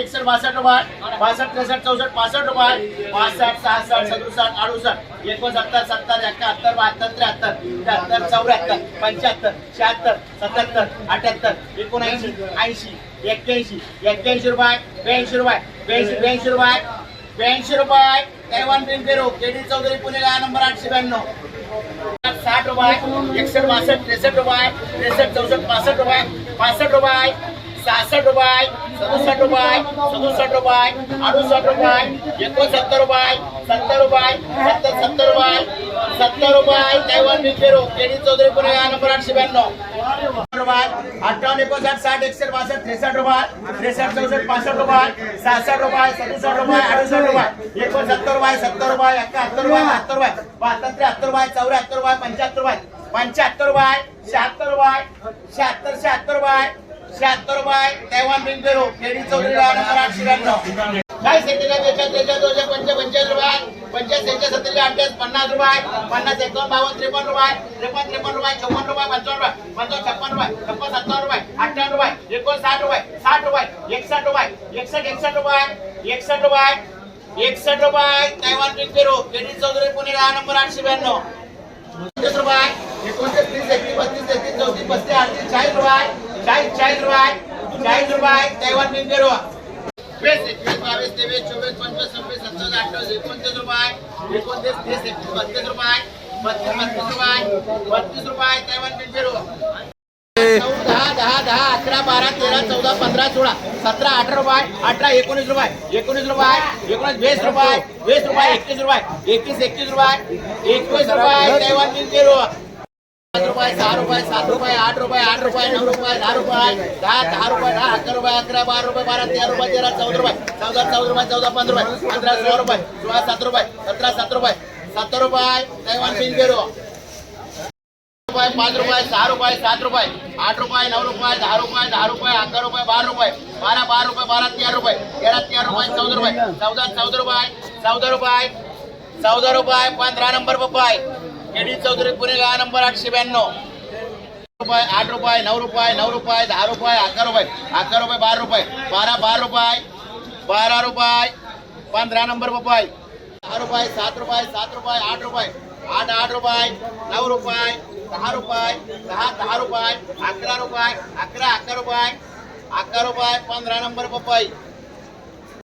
एकसष्ट बासष्ट रुपये बासष्ट त्रेसष्ट चौसष्ट पासष्ट रुपये पासष्ट सहासष्ट सदुसष्ट अडुसष्ट एकोणसत्तर सत्तर एकाहत्तर बहात्तर त्र्याहत्तर त्र्याहत्तर चौऱ्याहत्तर पंच्याहत्तर शहात्तर सत्याहत्तर अठ्याहत्तर एकोणऐंशी ऐंशी एक्क्याऐंशी एक्क्याऐंशी रुपये ब्याऐंशी रुपये ब्याऐंशी ब्याऐंशी रुपये ब्याऐंशी रुपये तैवान बिन के केडी चौधरी पुणे नंबर आठशे ब्याण्णव. साठ रुपये एकसष्ट बासष्ट त्रेसष्ट रुपये त्रेसष्ट चौसष्ट पासष्ट रुपये पासष्ट रुपये सहासष्ट रुपये सदुसष्ट रुपये सदुसष्ट रुपये अडुसष्ट रुपये एकोणसत्तर रुपये सत्तर रुपये सत्तर सत्तर रुपये सत्तर रुपये तैवान बिन पेरू केडी चौधरी पुणे नंबर आठशे ब्याण्णव. रुपये अठ्ठावन्न एकोणसाठ साठ एकसष्ट बासष्ट त्रेसष्ट रुपये त्रेसष्ट चौसष्ट पासष्ट रुपये सहासष्ट रुपये सदुसष्ट रुपये अडुसष्ट रुपये एकोणसत्तर रुपये सत्तर रुपये एकाहत्तर रुपये बहात्तर रुपये बहात्तर त्र्याहत्तर रुपये चौऱ्याहत्तर रुपये पंच्याहत्तर रुपये पंच्याहत्तर रुपये शहात्तर रुपये शहात्तर शहात्तर रुपये शहात्तर रुपये तैवान बिन पेरू केडी चौधरी नंबर आठशे ब्याण्णव. काय सेकंड त्याच्यात त्याच्यात दोनशे पंचे पंचेचाळीस रुपये पंचेचाळीस एकशे सत्तर अठ्ठावीस पन्नास रुपये पन्नास एकावन्न बावन्न त्रेपन्न रुपये त्रेपन्न त्रेपन्न रुपये चौपन्न रुपये पंचावन्न रुपये पंचावन्न छप्पन रुपये छप्पन सत्तावन्न रुपये अठ्ठावन्न रुपये एकोणसाठ रुपये साठ रुपये एकसष्ट रुपये एकसष्ट एकसष्ट रुपये एकसष्ट रुपये एकसष्ट रुपये तैवान बिन पेरू केडी चौधरी पुणे दहा नंबर आठशे ब्याण्णव. पंचवीस रुपये एकोणतीस तीस एकतीस बत्तीस तेहतीस चौतीस पस्तीस अडतीस चाळीस रुपये चाळीस चाळीस चाळीस रुपये तैवान बिन पेरू वीस बावीस तेवीस चोवीस पंचवीस सव्वीस सत्तावीस अठ्ठावीस एकोणतीस रुपये. एकोणतीस तीस एकतीस बत्तीस रुपये. बत्तीस बत्तीस रुपये. बत्तीस रुपये तैवान दहा दहा दहा अकरा बारा तेरा चौदा पंधरा सोळा सतरा अठरा रुपये अठरा एकोणीस रुपये एकोणीस रुपये एकोणीस वीस रुपये वीस रुपये एकतीस रुपये एकतीस एकतीस रुपये एकवीस रुपये तैवान बिन झिरो पाच रुपये सहा रुपये सात रुपये आठ रुपये आठ रुपये नऊ रुपये दहा रुपये दहा दहा रुपये दहा अकरा रुपये अकरा बारा रुपये बारा तेरा रुपये तेरा चौदा रुपये चौदा चौदा रुपये चौदा पंधरा रुपये पंधरा सोळा रुपये सोळा सात रुपये सतरा सात रुपये सत्तर रुपये तैवान बिन पेरू रुपये पाच रुपये सहा रुपये सात रुपये आठ रुपये नऊ रुपये दहा रुपये दहा रुपये अकरा रुपये बारा रुपये बारा बारा रुपये बारा तेरा रुपये तेरा तेरा रुपये चौदा रुपये चौदा चौदा रुपये चौदा रुपये चौदा रुपये पंधरा नंबर पप्पाय केडी चौधरी पुणे दहा नंबर आठशे ब्याण्णव रुपये आठ रुपये नऊ रुपये नऊ रुपये दहा रुपये अकरा रुपये अकरा रुपये बारा रुपये बारा बारा रुपये बारा रुपये पंधरा नंबर पप्पाय दहा रुपये सात रुपये सात रुपये आठ रुपये आठ आठ रुपये नऊ रुपये दहा रुपये दहा दहा रुपये अकरा रुपये अकरा अकरा रुपये अकरा रुपये पंधरा नंबर पप्पाई